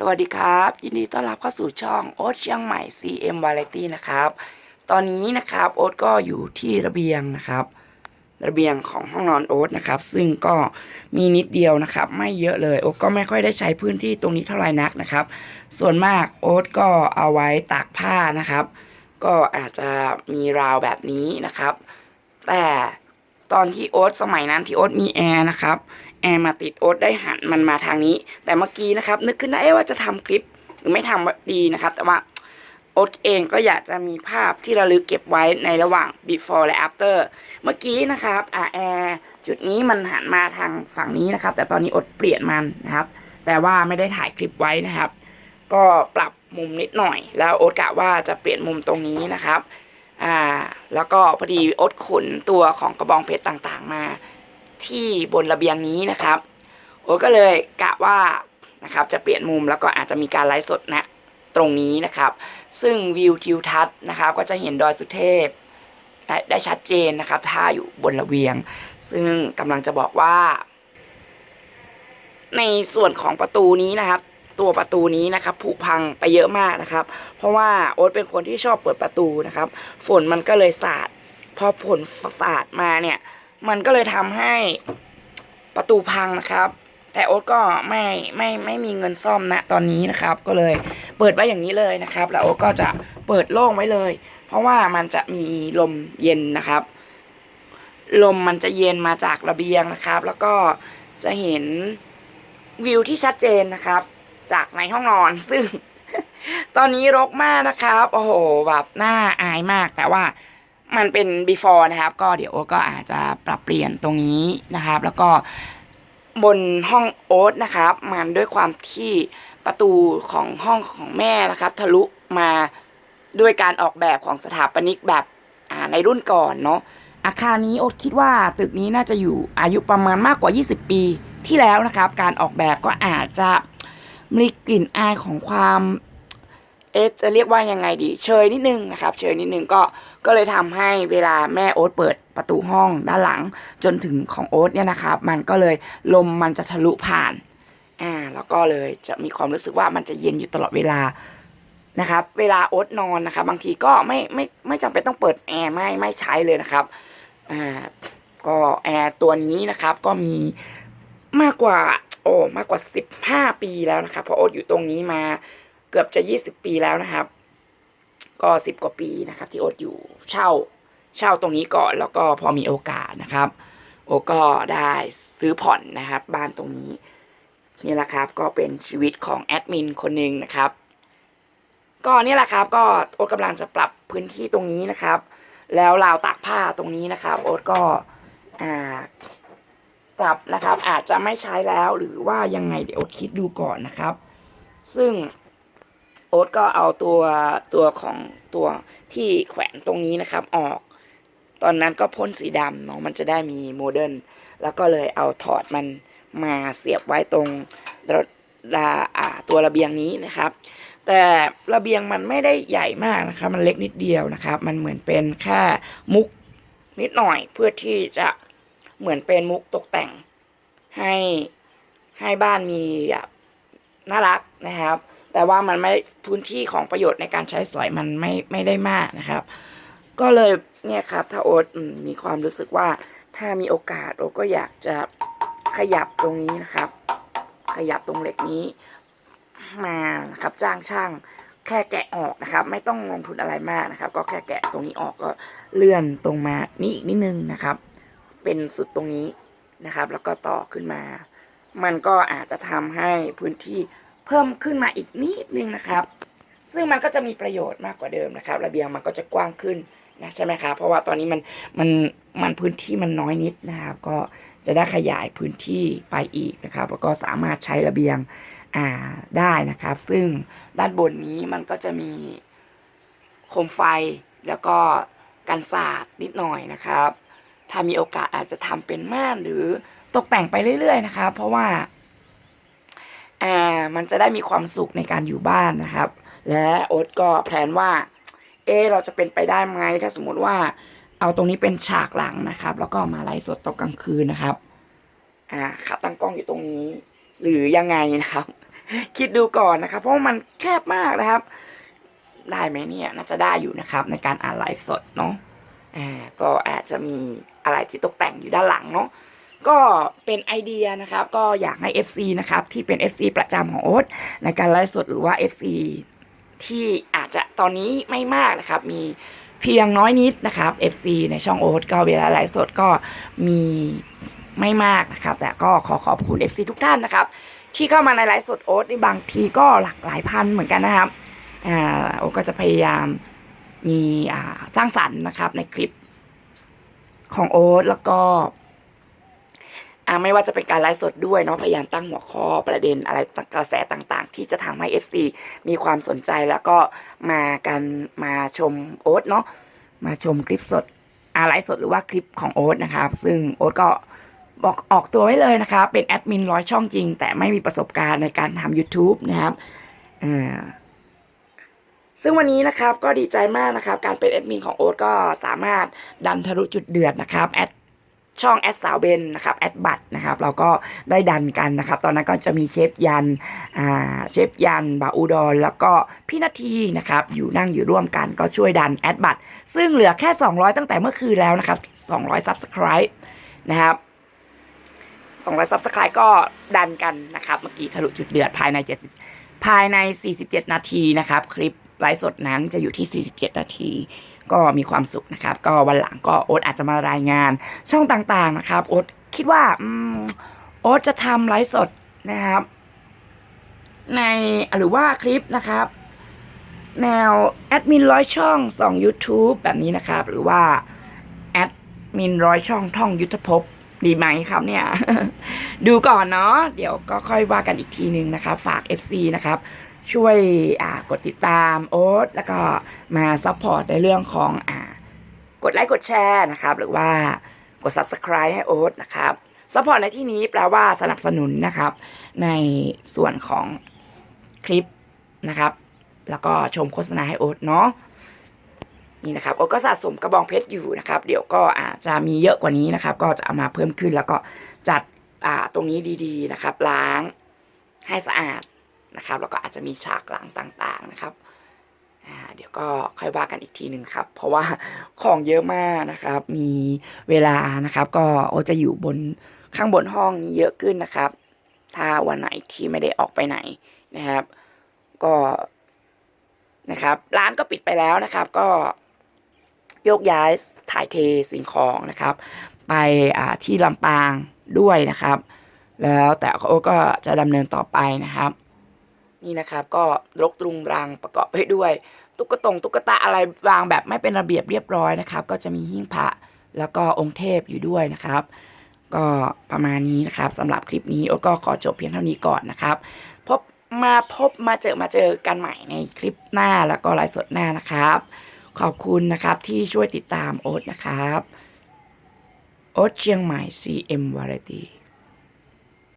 สวัสดีครับ ยินดีต้อนรับเข้าสู่ช่องโอ๊ตเชียงใหม่ CM Variety นะครับ ตอนนี้นะครับโอ๊ตก็อยู่ที่ระเบียงนะครับ ระเบียงของห้องนอนโอ๊ตนะครับ ซึ่งก็มีนิดเดียวนะครับ ไม่เยอะเลยโอ๊ตก็ไม่ค่อยได้ใช้พื้นที่ตรงนี้เท่าไหร่นักนะครับ ส่วนมากโอ๊ตก็เอาไว้ตากผ้านะครับ ก็อาจจะมีราวแบบนี้นะครับ แต่ตอนที่โอ๊ตสมัยนั้นที่โอ๊ตมีแอร์นะครับ แอร์มาติดโอ๊ตได้หันมันมาทางนี้ แต่เมื่อกี้นะครับ นึกขึ้นได้ว่าจะทำคลิปหรือไม่ทำดีนะครับ แต่ว่าโอ๊ตเองก็อยากจะมีภาพที่ระลึกเก็บไว้ในระหว่าง before และ after เมื่อกี้นะครับอ่าแอร์จุดนี้มันหันมาทางฝั่งนี้นะครับ แต่ตอนนี้โอ๊ตเปลี่ยนมันนะครับ แต่ว่าไม่ได้ถ่ายคลิปไว้นะครับ ก็ปรับมุมนิดหน่อย แล้วโอ๊ตกะว่าจะเปลี่ยนมุมตรงนี้นะครับอ่าแล้วก็พอดีโอ๊ตขนตัวของกระบองเพชรต่างๆ มา ที่บนระเบียงนี้นะครับ โอ๊ตก็เลยกะว่านะครับจะเปลี่ยนมุมแล้วก็อาจจะมีการไลฟ์สดนะตรงนี้นะครับ ซึ่งวิวทิวทัศน์นะครับ ก็จะเห็นดอยสุเทพได้ได้ชัดเจนนะครับ ถ้าอยู่บนระเบียง ซึ่งกำลังจะบอกว่า ในส่วนของประตูนี้นะครับ ตัวประตูนี้นะครับผุพังไปเยอะมากนะครับ เพราะว่าโอ๊ตเป็นคนที่ชอบเปิดประตูนะครับ ฝนมันก็เลยสาดพอฝนสาดมาเนี่ย มันก็เลยทำให้ประตูพังนะครับ แต่โอ๊ตก็ไม่ไม่ไม่มีเงินซ่อมนะตอนนี้นะครับ ก็เลยเปิดไว้อย่างนี้เลยนะครับ แล้วโอ๊ตก็จะเปิดโล่งไว้เลย เพราะว่ามันจะมีลมเย็นนะครับ ลมมันจะเย็นมาจากระเบียงนะครับ แล้วก็จะเห็นวิวที่ชัดเจนนะครับ จากในห้องนอนซึ่ง ตอนนี้รกมากนะครับ โอ้โหแบบน่าอายมากแต่ว่า มันเป็น before นะครับ ก็เดี๋ยวโอ๊ตก็อาจจะปรับเปลี่ยนตรงนี้นะครับ แล้วก็บนห้องโอ๊ตนะครับ มันด้วยความที่ประตูของห้องของแม่นะครับ ทะลุมาด้วยการออกแบบของสถาปนิกแบบในรุ่นก่อนเนาะอาคารนี้โอ๊ตคิดว่าตึกนี้น่าจะอยู่อายุประมาณมากกว่า 20 ปีที่แล้วนะครับ การออกแบบก็อาจจะมีกลิ่นอายของความ เอ๊ะจะเรียกว่ายังไงดี เชยนิดนึงนะครับ เชยนิดนึงก็ ก็เลยทำให้เวลาแม่โอ๊ตเปิดประตูห้องด้านหลังจนถึงของโอ๊ตเนี่ยนะครับ มันก็เลยลมมันจะทะลุผ่านอ่าแล้วก็เลยจะมีความรู้สึกว่ามันจะเย็นอยู่ตลอดเวลานะครับ เวลาโอ๊ตนอนนะครับ บางทีก็ไม่ไม่ไม่จำเป็นต้องเปิดแอร์ไม่ไม่ใช้เลยนะครับอ่าก็แอร์ตัวนี้นะครับ ก็มีมากกว่าโอ้มากกว่าสิบห้าปีแล้วนะครับเพราะโอ๊ตอยู่ตรงนี้มาเกือบจะยี่สิบปีแล้วนะครับ ก็สิบกว่าปีนะครับที่โอ๊ตอยู่เช่าเช่าตรงนี้ก่อนแล้วก็พอมีโอกาสนะครับ โอก็ได้ซื้อผ่อนนะครับ บ้านตรงนี้นี่แหละครับก็เป็นชีวิตของแอดมินคนหนึ่งนะครับ ก็นี่แหละครับก็โอ๊ตกำลังจะปรับพื้นที่ตรงนี้นะครับ แล้วราวตากผ้าตรงนี้นะครับ โอ๊ตก็อ่าปรับนะครับอาจจะไม่ใช้แล้วหรือว่ายังไงเดี๋ยวโอ๊ตคิดดูก่อนนะครับ ซึ่ง โอ๊ตก็เอาตัวตัวของตัวที่แขวนตรงนี้นะครับออก ตอนนั้นก็พ่นสีดำเนาะมันจะได้มีโมเดิร์นแล้วก็เลยเอาถอดมันมาเสียบไว้ตรงระระอ่าตัวระเบียงนี้นะครับ แต่ระเบียงมันไม่ได้ใหญ่มากนะครับ มันเล็กนิดเดียวนะครับ มันเหมือนเป็นแค่มุกนิดหน่อยเพื่อที่จะเหมือนเป็นมุกตกแต่งให้ให้บ้านมีน่ารักนะครับ แต่ว่ามันไม่พื้นที่ของประโยชน์ในการใช้สอยมันไม่ไม่ได้มากนะครับ ก็เลยเนี่ยครับถ้าโอ๊ตมีความรู้สึกว่าถ้ามีโอกาสโอ๊ตก็อยากจะขยับตรงนี้นะครับ ขยับตรงเหล็กนี้มานะครับจ้างช่างแค่แกะออกนะครับ ไม่ต้องลงทุนอะไรมากนะครับ ก็แค่แกะตรงนี้ออกก็เลื่อนตรงมานี่อีกนิดนึงนะครับ เป็นสุดตรงนี้นะครับ แล้วก็ต่อขึ้นมา มันก็อาจจะทำให้พื้นที่ เพิ่มขึ้นมาอีกนิดนึงนะครับ ซึ่งมันก็จะมีประโยชน์มากกว่าเดิมนะครับ ระเบียงมันก็จะกว้างขึ้นนะใช่ไหมครับเพราะว่าตอนนี้มันมันมันพื้นที่มันน้อยนิดนะครับ ก็จะได้ขยายพื้นที่ไปอีกนะครับ แล้วก็สามารถใช้ระเบียงอ่าได้นะครับ ซึ่งด้านบนนี้มันก็จะมีโคมไฟแล้วก็กันศาสตร์นิดหน่อยนะครับ ถ้ามีโอกาสอาจจะทำเป็นม่านหรือตกแต่งไปเรื่อย ๆ นะครับ เพราะว่า อ่ามันจะได้มีความสุขในการอยู่บ้านนะครับ และโอ๊ตก็แพลนว่า เอเราจะเป็นไปได้ไหมถ้าสมมติว่า เอาตรงนี้เป็นฉากหลังนะครับ แล้วก็มาไลฟ์สดตอนกลางคืนนะครับ อ่าขาตั้งกล้องอยู่ตรงนี้ หรือยังไงนะครับ คิดดูก่อนนะครับ เพราะมันแคบมากนะครับ ได้ไหมเนี่ยน่าจะได้อยู่นะครับ ในการอ่านไลฟ์สดเนาะอ่าก็อาจจะมีอะไรที่ตกแต่งอยู่ด้านหลังเนาะ ก็เป็นไอเดียนะครับ ก็อยากให้ FC นะครับ ที่เป็น FC ประจำของโอ๊ตในการไลฟ์สดหรือว่า FC ที่อาจจะตอนนี้ไม่มากนะครับ มีเพียงน้อยนิดนะครับ FC ในช่องโอ๊ตก็เวลาไลฟ์สดก็มีไม่มากนะครับ แต่ก็ขอขอบคุณ FC ทุกท่านนะครับ ที่เข้ามาในไลฟ์สดโอ๊ตในบางทีก็หลากหลายพันเหมือนกันนะครับอ่าโอ๊ตก็จะพยายามมีอ่าสร้างสรรค์นะครับในคลิปของโอ๊ตแล้วก็ อ่าไม่ว่าจะเป็นการไลฟ์สดด้วยเนาะพยายามตั้งหัวข้อประเด็นอะไรกระแสต่างๆ ที่จะทำให้ FC มีความสนใจแล้วก็มากันมาชมโอ๊ตเนาะมาชมคลิปสดอาไลฟ์สดหรือว่าคลิปของโอ๊ตนะครับซึ่งโอ๊ตก็บอกออกตัวไว้เลยนะครับเป็นแอดมินร้อยช่องจริง แต่ไม่มีประสบการณ์ในการทำ YouTube นะครับซึ่งวันนี้นะครับก็ดีใจมากนะครับ การเป็นแอดมินของโอ๊ตก็สามารถดันทะลุจุดเดือดนะครับแอด ช่องแอดสาวเบนนะครับแอดบัตนะครับเราก็ได้ดันกันนะครับ ตอนนั้นก็จะมีเชฟยันอ่าเชฟยันบาอูดอนแล้วก็พี่นาทีนะครับอยู่นั่งอยู่ร่วมกันก็ช่วยดันแอดบัตซึ่งเหลือแค่ 200 ตั้งแต่เมื่อคืนแล้วนะครับ200 Subscribe นะครับ200 Subscribe ก็ดันกันนะครับเมื่อกี้ทะลุจุดเดือดภายใน70ภายใน 47 นาทีนะครับ คลิปไลฟ์สดนั้นจะอยู่ที่ 47 นาที ก็มีความสุขนะครับ ก็วันหลังก็โอ๊ตอาจจะมารายงานช่องต่างๆนะครับ โอ๊ตคิดว่าโอ๊ตจะทำไลฟ์สดนะครับ ในหรือว่าคลิปนะครับ แนวแอดมินร้อยช่องสอง YouTube แบบนี้นะครับ หรือว่าแอดมินร้อยช่องท่องยุทธภพดีไหมครับเนี่ย ดูก่อนเนาะเดี๋ยวก็ค่อยว่ากันอีกทีนึงนะครับ ฝาก FC นะครับ ช่วยกดติดตามโอ๊ตแล้วก็มาซัพพอร์ตในเรื่องของอกดไลค์กดแชร์นะครับ หรือว่ากด Subscribe ให้โอ๊ตนะครับซัพพอร์ตในที่นี้แปลว่าสนับสนุนนะครับ ในส่วนของคลิปนะครับ แล้วก็ชมโฆษณาให้โอ๊ตเนาะนี่นะครับโอ๊ตก็สะสมกระบองเพชรอยู่นะครับ เดี๋ยวก็อาจจะมีเยอะกว่านี้นะครับ ก็จะเอามาเพิ่มขึ้นแล้วก็จัดตรงนี้ดีๆนะครับ ล้างให้สะอาด นะครับแล้วก็อาจจะมีฉากหลังต่างๆนะครับเดี๋ยวก็ค่อยว่ากันอีกทีหนึ่งครับ เพราะว่าของเยอะมากนะครับ มีเวลานะครับ ก็โอจะอยู่บนข้างบนห้องนี้เยอะขึ้นนะครับ ถ้าวันไหนที่ไม่ได้ออกไปไหนนะครับ ก็นะครับ ร้านก็ปิดไปแล้วนะครับ ก็ยกย้ายถ่ายเทสิ่งของนะครับ ไปที่ลำปางด้วยนะครับ แล้วแต่โอก็จะดำเนินต่อไปนะครับ นี่นะครับ ก็รกตรุงรังประกอบไปด้วย ตุ๊กตงตุ๊กตาอะไรวางแบบไม่เป็นระเบียบเรียบร้อยนะครับ ก็จะมีหิ้งพระแล้วก็องค์เทพอยู่ด้วยนะครับ ก็ประมาณนี้นะครับสำหรับคลิปนี้โอ้ก็ขอจบเพียงเท่านี้ก่อนนะครับ พบมาพบมาเจอมาเจอกันใหม่ในคลิปหน้าแล้วก็ไลฟ์สดหน้านะครับ ขอบคุณนะครับที่ช่วยติดตามโอ๊ตนะครับโอ๊ตเชียงใหม่ CM Variety